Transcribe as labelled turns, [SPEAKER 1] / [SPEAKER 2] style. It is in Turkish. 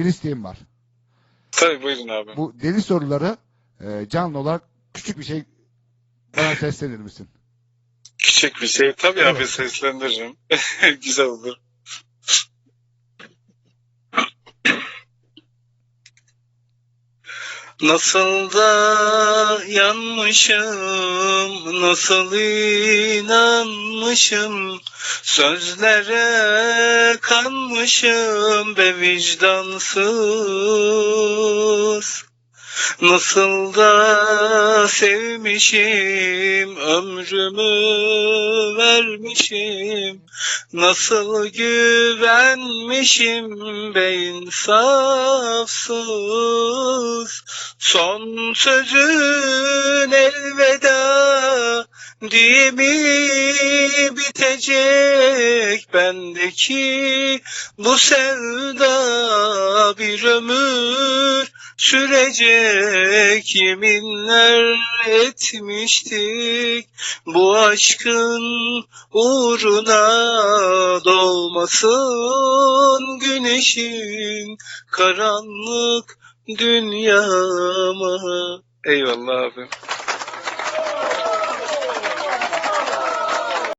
[SPEAKER 1] bir isteğim var.
[SPEAKER 2] Tabii buyurun abi.
[SPEAKER 1] Bu deli soruları e, canlı olarak küçük bir şey bana seslenir misin?
[SPEAKER 2] Küçük bir şey. Tabii abi
[SPEAKER 1] Evet.
[SPEAKER 2] seslendiririm. Güzel olur. Nasıl da yanmışım, nasıl inanmışım, sözlere kanmışım be vicdansız. Nasıl da sevmişim, ömrümü vermişim, nasıl güvenmişim be insafsız. Son sözün diye mi bitecek bendeki bu sevda bir ömür sürecek yeminler etmiştik bu aşkın uğruna doğmasın güneşin karanlık dünyama. Eyvallah abi.